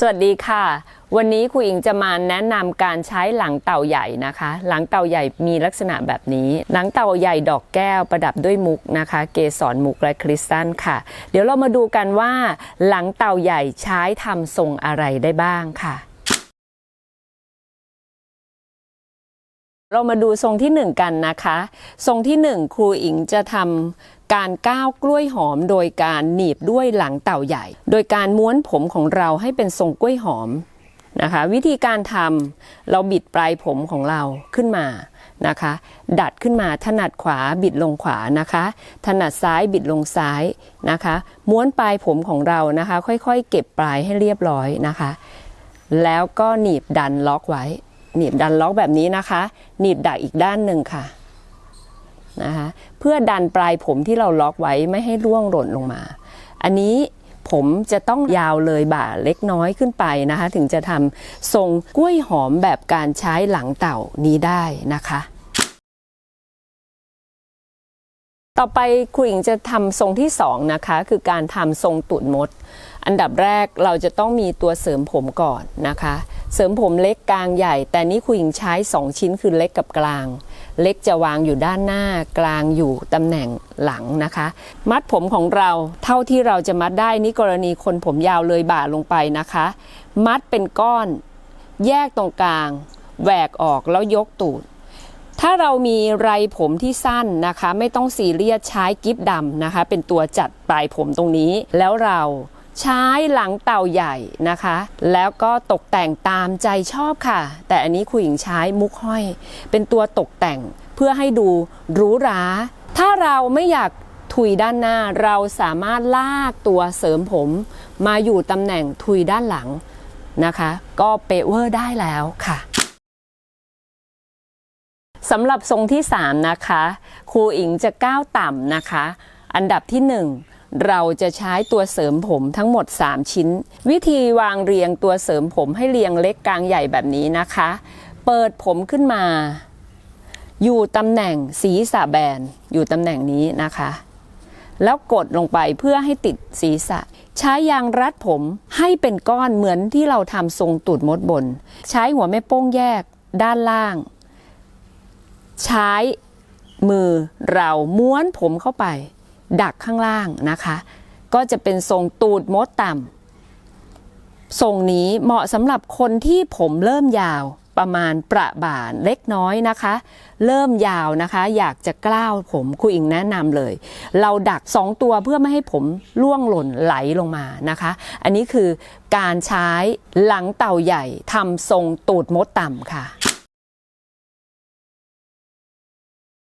สวัสดีค่ะ วันนี้ครูอิงจะมาแนะนำการใช้หลังเต่าใหญ่นะคะ หลังเต่าใหญ่มีลักษณะแบบนี้ หลังเต่าใหญ่ดอกแก้วประดับด้วยมุกนะคะ เกสรมุกและคริสตัลค่ะ เดี๋ยวเรามาดูกันว่า หลังเต่าใหญ่ใช้ทำทรงอะไรได้บ้างค่ะ เรามาดูทรงที่หนึ่งกันนะคะ ทรงที่หนึ่งครูอิงจะทำการก้าวกล้วยหอม โดยการหนีบด้วยหลังเต่าใหญ่ โดยการม้วนผมของเราให้เป็นทรงกล้วยหอมนะคะ วิธีการทำเราบิดปลายผมของเราขึ้นมานะคะ ดัดขึ้นมาถนัดขวาบิดลงขวานะคะ ถนัดซ้ายบิดลงซ้ายนะคะ ม้วนปลายผมของเรานะคะ ค่อยๆ เก็บปลายให้เรียบร้อยนะคะ แล้วก็หนีบดันล็อกไว้ หนีบดันล็อกแบบนี้นะคะ หนีบดักอีกด้านหนึ่งค่ะนะคะเพื่อดันปลายผมที่เราล็อกไว้ไม่ให้ร่วงหล่นลงมา อันนี้ผมจะต้องยาวเลยบ่าเล็กน้อยขึ้นไปนะคะ ถึงจะทำทรงกล้วยหอมแบบการใช้หลังเต่านี้ได้นะคะ ต่อไปครูหญิงจะทำทรงที่สองนะคะ คือการทำทรงตุ่นมด อันดับแรกเราจะต้องมีตัวเสริมผมก่อนนะคะ เสริมผมเล็กกลางใหญ่ แต่นี้ครูหญิงใช้2ชิ้นคือเล็กกับกลาง เล็กจะวางอยู่ด้านหน้ากลางอยู่ตำแหน่งหลังนะคะ มัดผมของเราเท่าที่เราจะมัดได้นี่กรณีคนผมยาวเลยบ่าลงไปนะคะ มัดเป็นก้อน แยกตรงกลางแหวกออกแล้วยกตูดถ้าเรามีไรผมที่สั้นนะคะ ไม่ต้องซีเรียสใช้กิฟดำนะคะ เป็นตัวจัดปลายผมตรงนี้แล้วเรา ใช้หลังเต่าใหญ่นะคะ แล้วก็ตกแต่งตามใจชอบค่ะ แต่อันนี้ครูหญิงใช้มุกห้อย เป็นตัวตกแต่งเพื่อให้ดูหรูหรา ถ้าเราไม่อยากทุยด้านหน้าเราสามารถลากตัวเสริมผมมาอยู่ตำแหน่งทุยด้านหลังนะคะ ก็เปเวอร์ได้แล้วค่ะสำหรับทรงที่ 3 นะคะ ครูอิงจะก้าวต่ำนะคะ อันดับที่ 1 เราจะใช้ตัวเสริมผมทั้งหมด 3 ชิ้น วิธีวางเรียงตัวเสริมผมให้เรียงเล็กกลางใหญ่แบบนี้นะคะ เปิดผมขึ้นมา อยู่ตำแหน่งศีรษะแบนอยู่ตำแหน่งนี้นะคะ แล้วกดลงไปเพื่อให้ติดศีรษะ ใช้ยางรัดผมให้เป็นก้อนเหมือนที่เราทำทรงตูดมดบน ใช้หัวแม่โป้งแยกด้านล่าง ใช้มือเราม้วนผมเข้าไป ดักข้างล่างนะคะ ก็จะเป็นทรงตูดมดต่ำทรงนี้เหมาะสำหรับคนที่ผมเริ่มยาวประมาณประบ่าเล็กน้อยนะคะ เริ่มยาวนะคะ อยากจะกล้าวผมครูอิงแนะนำเลย เราดักสองตัวเพื่อไม่ให้ผมล่วงหล่นไหลลงมานะคะ อันนี้คือการใช้หลังเต่าใหญ่ทำทรงตูดมดต่ำค่ะ